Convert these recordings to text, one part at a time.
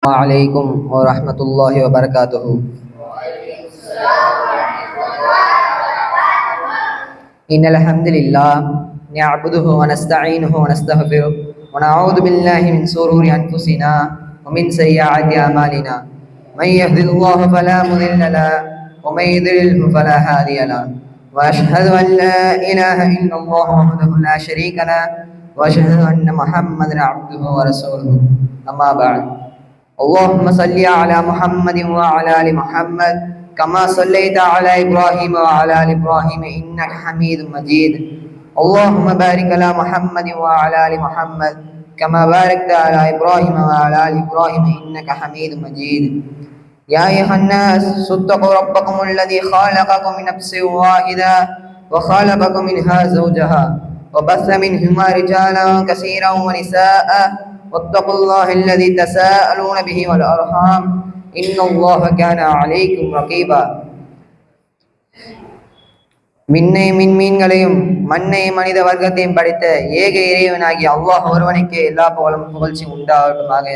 عليكم ورحمة الله وبركاته. إن الحمد لله نعبده ونستعينه ونستغفره ونعوذ بالله من شرور أنفسنا ومن سيئات أعمالنا. من يهد الله فلا مضل له ومن يضلله فلا هادي له. وأشهد أن لا إله إلا الله وحده لا شريك له وأشهد أن محمدا عبده ورسوله. أما بعد. اللهم صل على محمد وعلى آل محمد كما صليت على إبراهيم وعلى آل إبراهيم إنك حميد مجيد. اللهم بارك على محمد وعلى آل محمد كما باركت على إبراهيم وعلى آل إبراهيم إنك حميد مجيد. يا أيها الناس اتقوا ربكم الذي خلقكم من نفس واحدة وخلقكم منها زوجها وبث منهما رجالا كثيرا ونساء واتقوا الله الذي تساءلون به والأرحام إن الله كان عليكم رقيبا மின்னை மின்மீன்களையும் மண்ணை மனித வர்க்கத்தையும் படைத்த ஏக இறைவனாகிய அல்லாஹ் ஒருவனுக்கு எல்லா புகழும் புகழ்ச்சி உண்டாகட்டுமாக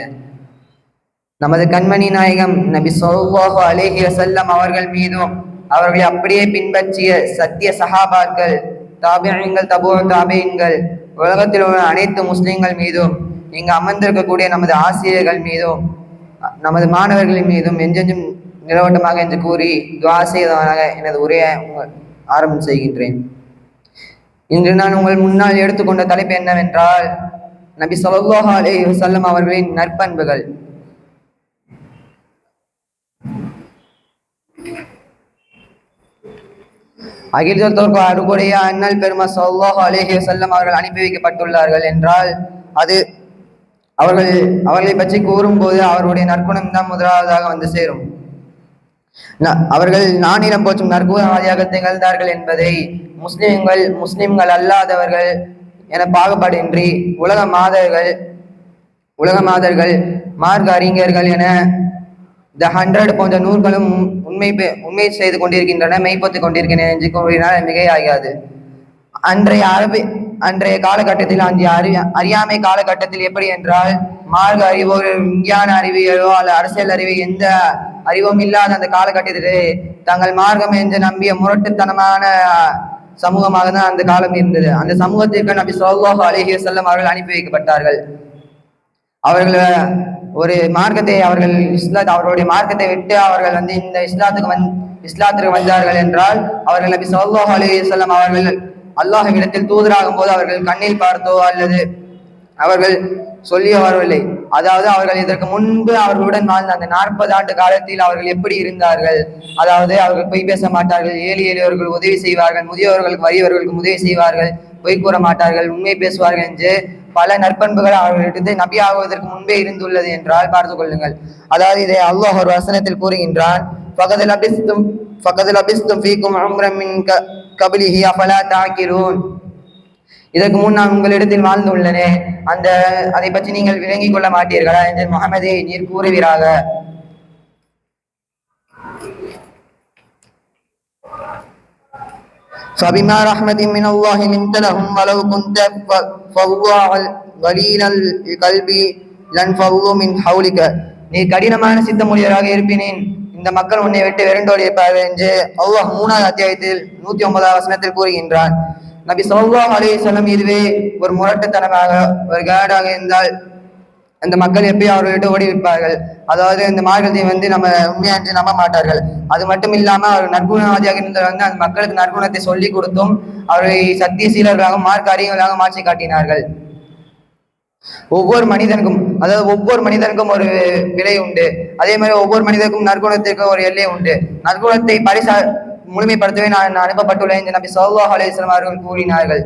நமது கண்மணி நாயகம் நபி ஸல்லல்லாஹு அலைஹி வஸல்லம் அவர்கள் மீதும் அவர்களை அப்படியே பின்பற்றிய சத்திய சஹாபாக்கள் தாபியங்கள் தபு தாபியங்கள் உலகத்தில் உள்ள அனைத்து முஸ்லிம்கள் மீதும் இங்கு அமர்ந்திருக்கக்கூடிய நமது ஆசிரியர்கள் மீதும் நமது மாணவர்களின் மீதும் எஞ்செஞ்சும் நிலவட்டமாக என்று கூறி துவா செய்தவனாக எனது உரையை உங்கள் ஆரம்பம் செய்கின்றேன். இன்று நான் உங்கள் முன்னால் எடுத்துக்கொண்ட தலைப்பு என்னவென்றால் நபி ஸல்லல்லாஹு அலைஹி வஸல்லம் அவர்களின் நற்பண்புகள். அகிலத்திற்கு அருகுடைய அண்ணல் பெருமா ஸல்லல்லாஹு அலைஹி வஸல்லம் அவர்கள் அனுப்பி வைக்கப்பட்டுள்ளார்கள் என்றால் அது அவர்கள் அவர்களை பற்றி கூறும்போது அவர்களுடைய நற்குணம் தான் முதலாவதாக வந்து சேரும். அவர்கள் நானிடம் போற்றும் நற்குணவாதியாக திகழ்ந்தார்கள் என்பதை முஸ்லிம்கள் முஸ்லிம்கள் அல்லாதவர்கள் என பாகுபாடின்றி உலக மாதர்கள் உலக மாதர்கள் மார்க்க அறிஞர்கள் என த ஹண்ட்ரட் போன்ற நூல்களும் உண்மை உண்மை செய்து கொண்டிருக்கின்றன மெய்ப்பத்து கொண்டிருக்கின்றன என்று கூறினால் மிகையாகாது. அன்றைய அரபு அன்றைய காலகட்டத்தில் அந்த அறி அறியாமை காலகட்டத்தில் எப்படி என்றால் மார்க அறிவோ விஞ்ஞான அறிவியலோ அல்ல அரசியல் அறிவு எந்த அறிவும் இல்லாத அந்த காலகட்டத்திலே தங்கள் மார்க்கம் என்று நம்பிய முரட்டுத்தனமான சமூகமாக தான் அந்த காலம் இருந்தது. அந்த சமூகத்திற்கு நபி ஸல்லல்லாஹு அலைஹி செல்லம் அவர்கள் அனுப்பி வைக்கப்பட்டார்கள். அவர்கள் ஒரு மார்க்கத்தை அவர்கள் இஸ்லாத் அவர்களுடைய மார்க்கத்தை விட்டு அவர்கள் வந்து இந்த இஸ்லாத்துக்கு வந் இஸ்லாத்திற்கு வந்தார்கள் என்றால் அவர்கள் நபி ஸல்லல்லாஹு அலைஹி செல்லம் அவர்கள் அல்லாஹ்விடத்தில் தூதராகும் போது அவர்கள் கண்ணில் பார்த்தோ அல்லது அவர்கள் சொல்லியோ வரவில்லை. அதாவது அவர்கள் இதற்கு முன்பு அவர்களுடன் வாழ்ந்த அந்த நாற்பது ஆண்டு காலத்தில் அவர்கள் எப்படி இருந்தார்கள்? அதாவது அவர்கள் பொய் பேச மாட்டார்கள் ஏழை எளியவர்கள் உதவி செய்வார்கள் முதியவர்களுக்கு வறியவர்களுக்கு உதவி செய்வார்கள் பொய் கூற மாட்டார்கள் உண்மை பேசுவார்கள் என்று பல நற்பண்புகள் அவர்களிடத்து நபி ஆகுவதற்கு முன்பே இருந்துள்ளது என்றால் பார்த்து கொள்ளுங்கள். அதாவது இதை அல்லாஹ் ஒரு வசனத்தில் கூறுகின்றான் பக்கத்தில் அபிஸ்தும் பக்கத்தில் அபிஸ்தும் ஃபீக்கும் அம்ரம் க கபிலிஹி அஃபலா தாக்கிரூன் இதற்கு முன் நான் உங்களிடத்தில் வாழ்ந்துள்ளனே அந்த அதை பற்றி நீங்கள் விளங்கிக் கொள்ள மாட்டீர்களா என்று முகமதே நீர் கூறுவீராக. فبما رحمة من الله لنت لهم ولو كنت ف- فظا غليل القلب لانفضوا من حولك நீ கடினமான சித்தமுடையவராக இருப்பினேன் இந்த மக்கள் உன்னை விட்டு வெறுண்டோடி இருப்பார்கள் என்று அல்லாஹ் மூணாவது அத்தியாயத்தில் நூத்தி ஒன்பதாவது வசனத்தில் கூறுகின்றான் நபி ஸல்லல்லாஹு அலைஹி வஸல்லம் இதுவே ஒரு முரட்டுத்தனமாக ஒரு கேடாக இருந்தால் அந்த மக்கள் எப்படி அவர்களிட்ட ஓடி விற்பார்கள் அதாவது இந்த மார்க்கத்தை வந்து நம்ம உண்மையா என்று நம்ப மாட்டார்கள். அது மட்டும் இல்லாம அவர் நற்குணவாதியாக இருந்தவர் வந்து அந்த மக்களுக்கு நற்குணத்தை சொல்லி கொடுத்தும் அவரை சத்திய சீலர்களாக மார்க்க அறிஞர்களாக மாற்றி காட்டினார்கள். ஒவ்வொரு மனிதனுக்கும் அதாவது ஒவ்வொரு மனிதனுக்கும் ஒரு விலை உண்டு. அதே மாதிரி ஒவ்வொரு மனிதனுக்கும் நற்குணத்திற்கு ஒரு எல்லை உண்டு. நற்குணத்தை பரிசா முழுமைப்படுத்தவே நான் அனுப்பப்பட்டுள்ளேன் என்று நபி ஸல்லல்லாஹு அலைஹி அவர்கள் கூறினார்கள்.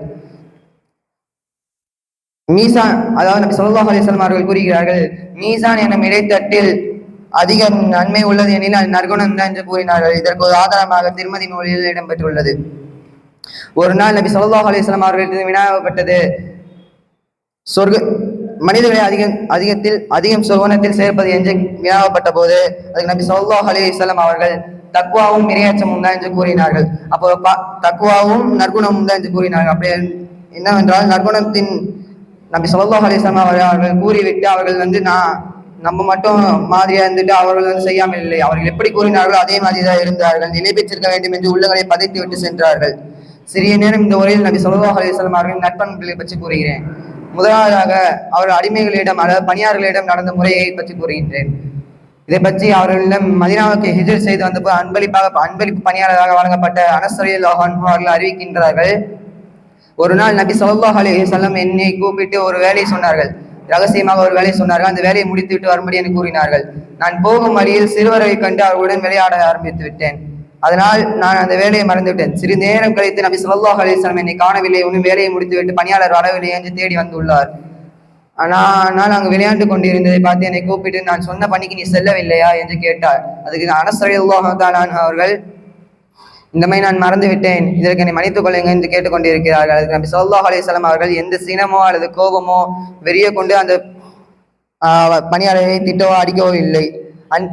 மீசான் அதாவது நபி சொல்லாஹ் அலிஸ்லாம் அவர்கள் கூறுகிறார்கள் மீசான் எனும் இடைத்தட்டில் அதிக நன்மை உள்ளது எனில் அது நற்குணம் தான் என்று கூறினார்கள். இதற்கு ஒரு ஆதாரமாக திருமதி நூலில் இடம்பெற்றுள்ளது. ஒரு நாள் நபி சொல்லாஹ் அலிஸ்லாம் வஸல்லம் வினாவப்பட்டது. சொர்க்க மனிதர்களை அதிகம் அதிகத்தில் அதிகம் சொர்வனத்தில் சேர்ப்பது என்று வினாவப்பட்ட போது அதுக்கு நபி சொல்லாஹ் அலிஸ்லாம் அவர்கள் தக்குவாவும் இரையாச்சமும் தான் என்று கூறினார்கள். அப்போ தக்குவாவும் நற்குணமும் தான் என்று கூறினார்கள். அப்படி என்னவென்றால் நற்குணத்தின் நபி ஸல்லல்லாஹு அலைஹி அவர்கள் கூறிவிட்டு அவர்கள் வந்து நான் நம்ம மட்டும் மாதிரியா இருந்துட்டு அவர்கள் வந்து செய்யாமல் இல்லை. அவர்கள் எப்படி கூறினார்களோ அதே மாதிரி தான் இருந்தார்கள். நிலை பெற்றிருக்க வேண்டும் என்று உள்ளங்களை பதைத்து விட்டு சென்றார்கள். சிறிய நேரம் இந்த உரையில் நபி ஸல்லல்லாஹு அலைஹி அவர்களின் நட்பண்புகளை பற்றி கூறுகிறேன். முதலாவதாக அவர் அடிமைகளிடம் அல்லது பணியாளர்களிடம் நடந்த முறையை பற்றி கூறுகின்றேன். இதை பற்றி அவர்களிடம் மதினாவுக்கு ஹிஜர் செய்து வந்தபோது அன்பளிப்பாக அன்பளிப்பு பணியாளராக வழங்கப்பட்ட அனஸ்வரியல் அவர்கள் அறிவிக்கின்றார்கள். ஒரு நாள் நபி ஸல்லல்லாஹு அலி சொல்லம் என்னை கூப்பிட்டு ஒரு வேலையை சொன்னார்கள். ரகசியமாக ஒரு வேலையை சொன்னார்கள். அந்த வேலையை முடித்துவிட்டு வரும்படி என்று கூறினார்கள். நான் போகும் வழியில் சிறுவரை கண்டு அவர்களுடன் விளையாட ஆரம்பித்து விட்டேன். அதனால் நான் அந்த வேலையை மறந்துவிட்டேன் சிறிது நேரம் கழித்து நபி ஸல்லல்லாஹு அலைஹி என்னை காணவில்லை. இன்னும் வேலையை முடித்துவிட்டு பணியாளர் வரவில்லை என்று தேடி வந்துள்ளார். ஆனால் நான் அங்கு விளையாண்டு கொண்டிருந்ததை பார்த்து என்னை கூப்பிட்டு நான் சொன்ன பணிக்கு நீ செல்லவில்லையா? என்று கேட்டார். அதுக்கு அனசரையுல்லாஹான் அவர்கள் இந்த மாதிரி நான் மறந்து விட்டேன் இதற்கு என்னை மன்னித்துக் கொள்ளுங்க என்று கேட்டுக்கொண்டிருக்கிறார்கள். அதுக்கு நபி சொல்லா அலைஹி அவர்கள் எந்த சினமோ அல்லது கோபமோ வெறிய கொண்டு அந்த ஆஹ், பணியாளரை திட்டவோ அடிக்கவோ இல்லை. அன்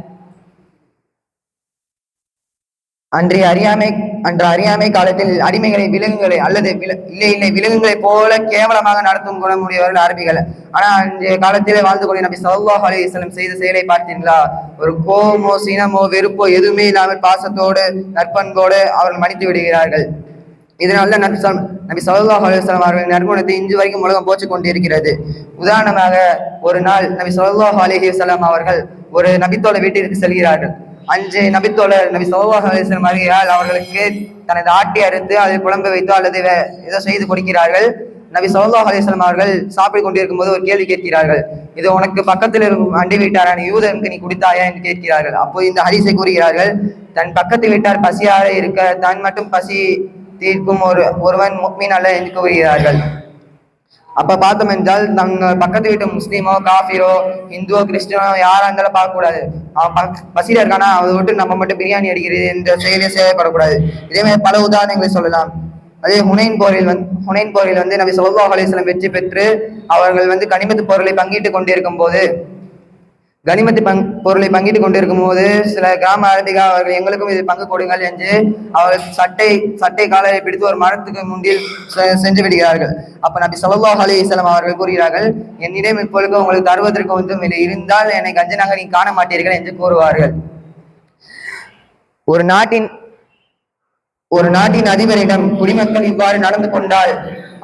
அன்றைய அறியாமை அன்று அறியாமை காலத்தில் அடிமைகளை விலங்குகளை அல்லது வில- இல்லை இல்லை விலங்குகளைப் போல கேவலமாக நடத்தும் குணமுடையவர்கள் அரபிகள். ஆனா அன்றைய காலத்திலே வாழ்ந்து கொண்டு நபி ஸல்லல்லாஹு அலிஸ்லம் செய்த செயலை பார்த்தீங்களா ஒரு கோமோ சினமோ வெறுப்போ எதுவுமே இல்லாமல் பாசத்தோடு நற்பண்போடு அவர்கள் மன்னித்து விடுகிறார்கள். இதனால நபி சொல் நபி ஸல்லல்லாஹு அலைஹி அவர்களின் நற்குணத்தை இன்று வரைக்கும் உலகம் போச்சு கொண்டிருக்கிறது. உதாரணமாக ஒரு நாள் நபி ஸல்லல்லாஹு அலிஹி வலாம் அவர்கள் ஒரு நபித்தோட வீட்டிற்கு செல்கிறார்கள். அஞ்சு நபித்தோழர் நபி ஸல்லல்லாஹு அலைஹி அவர்களுக்கு தனது ஆட்டை அறுத்து அதை குழம்பு வைத்தோ அல்லது வே- ஏதோ செய்து கொடுக்கிறார்கள். நபி ஸல்லல்லாஹு அலிஸ்லாம் அவர்கள் சாப்பிட்டு கொண்டிருக்கும் போது ஒரு கேள்வி கேட்கிறார்கள். இது உனக்கு பக்கத்தில் இருக்கும் அண்டை வீட்டாரான யூதனுக்கு நீ குடித்தாயா என்று கேட்கிறார்கள். அப்போது இந்த ஹரிசை கூறுகிறார்கள் தன் பக்கத்து வீட்டார் பசியாக இருக்க தான் மட்டும் பசி தீர்க்கும் ஒரு ஒருவன் முக்மீன் அல்ல என்று கூறுகிறார்கள். அப்ப பார்த்தோம் என்றால் தங்க பக்கத்து வீட்டு முஸ்லீமோ காஃபிரோ இந்துவோ கிறிஸ்டியனோ யாரா இருந்தாலும் பார்க்க கூடாது அவன் பசியில இருக்கானா அதை விட்டு நம்ம மட்டும் பிரியாணி அடிக்கிறது என்ற செயலே செய்யப்படக்கூடாது இதே மாதிரி பல உதாரணங்களை சொல்லலாம். அதே ஹுனைன் போரில் வந்து ஹுனைன் போரில் வந்து நபி ஸல்லல்லாஹு அலைஹி வெற்றி பெற்று அவர்கள் வந்து கனிமத்து பொருளை பங்கிட்டு கொண்டிருக்கும் போது கனிமத்து பங் பொருளை பங்கிட்டு கொண்டிருக்கும் போது சில கிராம அரபிகா அவர்கள் எங்களுக்கும் இதில் பங்கு கொடுங்கள் என்று அவர்கள் சட்டை சட்டை காலரை பிடித்து ஒரு மரத்துக்கு முன்னில் சென்று விடுகிறார்கள். அப்ப நபி சொல்லா அலி இஸ்லாம் அவர்கள் கூறுகிறார்கள் என்னிடம் இப்பொழுது உங்களுக்கு தருவதற்கு ஒன்றும் இல்லை. இருந்தால் என்னை கஞ்சனாக நீ காண மாட்டீர்கள் என்று கூறுவார்கள். ஒரு நாட்டின் ஒரு நாட்டின் அதிபரிடம் குடிமக்கள் இவ்வாறு நடந்து கொண்டால்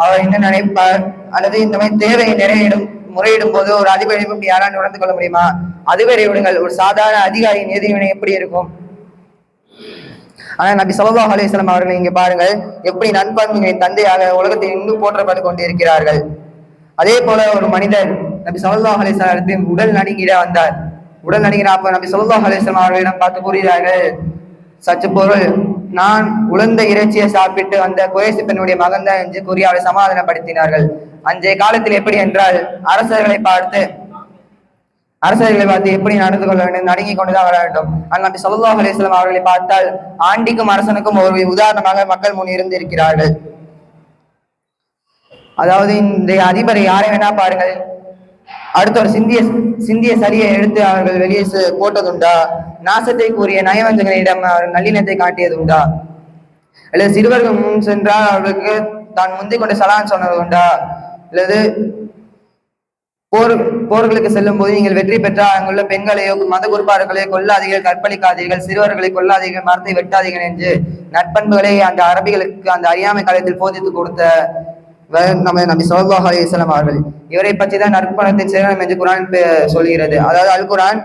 அவர் என்ன நினைப்பார்? அல்லது இந்த மாதிரி தேவையை நிறைவேறும் முறையிடும் போது ஒரு அதிபரிடம் இப்படி யாராலும் நடந்து கொள்ள முடியுமா? அதுவரை விடுங்கள். ஒரு சாதாரண அதிகாரியின் எதிர்வினை எப்படி இருக்கும்? ஆனா நபி ஸல்லல்லாஹு அலைஹி அவர்களை அவர்கள் இங்க பாருங்கள் எப்படி நண்பன்களின் தந்தையாக உலகத்தில் இன்னும் போற்றப்பட்டு கொண்டிருக்கிறார்கள். அதே போல ஒரு மனிதர் நபி ஸல்லல்லாஹு அலைஹி உடல் நடுங்கிட வந்தார். உடல் நடுங்கிற அப்ப நபி ஸல்லல்லாஹு அலைஹி அவர்களிடம் பார்த்து கூறுகிறார்கள் சற்று பொருள் நான் உலர்ந்த இறைச்சியை சாப்பிட்டு வந்த குறைசி பெண்ணுடைய மகன்தான் என்று கூறி அவரை சமாதானப்படுத்தினார்கள். அன்றைய காலத்தில் எப்படி என்றால் அரசர்களை பார்த்து அரசர்களை பார்த்து எப்படி நடந்து கொள்ள வேண்டும் நடுங்கிக் கொண்டுதான் வர வேண்டும். ஆனால் நபி ஸல்லல்லாஹு அவர்களை பார்த்தால் ஆண்டிக்கும் அரசனுக்கும் ஒரு உதாரணமாக மக்கள் முன் இருந்து இருக்கிறார்கள் அதாவது இந்த அதிபரை யாரை வேணா பாருங்கள். அடுத்த ஒரு சிந்திய சிந்திய சரியை எடுத்து அவர்கள் வெளியே போட்டதுண்டா? நாசத்தை கூறிய நயவஞ்சகனிடம் அவர் நல்லினத்தை காட்டியது உண்டா அல்லது சிறுவர்கள் முன் சென்றால் அவர்களுக்கு தான் முந்திக் கொண்டு சலான் சொன்னது உண்டா அல்லது போர் போர்களுக்கு செல்லும் போது நீங்கள் வெற்றி பெற்றால் அங்குள்ள பெண்களையோ மத குருபார்களையோ கொல்லாதீர்கள் கற்பழிக்காதீர்கள் சிறுவர்களை கொல்லாதீர்கள் மரத்தை வெட்டாதீர்கள் என்று நட்பண்புகளை அந்த அரபிகளுக்கு அந்த அறியாமை காலத்தில் போதித்து கொடுத்த நம்ம நபி ஸல்லல்லாஹு அலிஸ்லாம் அவர்கள். இவரை பற்றி தான் நற்பணத்தை சேரணும் என்று குரான் சொல்கிறது. அதாவது அல் குரான்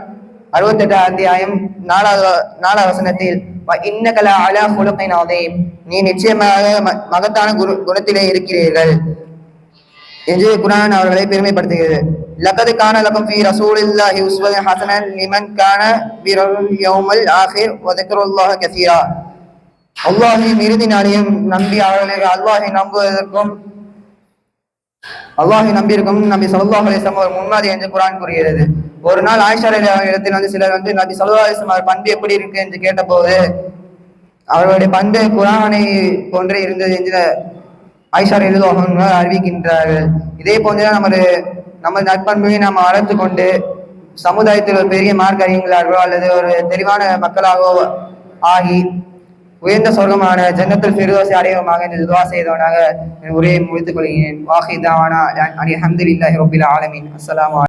அறுபத்தெட்டு அத்தியாயம் நாலாவது நாலாவது வசனத்தில் இன்னகல அலா லஅலா நாதே நீ நிச்சயமாக ம- மகத்தான குரு குணத்திலே இருக்கிறீர்கள். என்று குரான் அவர்களை பெருமைப்படுத்துகிறது. லக்கது கான லக்கம் ஃபி ரசூலில்லாஹி உஸ்வத் ஹசனன் லிமன் கான பிறல் யௌமல் ஆஹிர் வதக்ருல்லாஹ கசீரா. அல்லாஹின் இறுதி நாளையும் நம்பி அவர்களை அல்லாஹை நம்புவதற்கும் அல்லாஹை நம்பியிருக்கும் நம்பி சல்லா அலிஸ்லாம் ஒரு முன்னாடி என்று குரான் கூறுகிறது. ஒரு நாள் ஆயிஷா இடத்தில் வந்து சிலர் வந்து நபி சல்லா அலிஸ்லாம் அவர் பண்பு எப்படி இருக்கு? என்று கேட்டபோது அவர்களுடைய பண்பு குரானை போன்றே இருந்தது என்று ஆயிஷா ரலியல்லாஹு அறிவிக்கின்றார்கள். இதே போன்று நமது நமது நற்பண்புகளை நாம் வளர்த்து கொண்டு சமுதாயத்தில் ஒரு பெரிய மார்க் அறிஞர்களாகவோ அல்லது ஒரு தெளிவான மக்களாகவோ ஆகி உயர்ந்த சொர்க்கமான ஜன்னத்தில் ஃபிர்தௌஸை அடைவோமாக என்று துவா செய்தவனாக என் உரையை முடித்துக் கொள்கிறேன். வாஹிதானா அலி அஹமதுல்லாஹி ரபில் ஆலமீன். அஸ்லாம்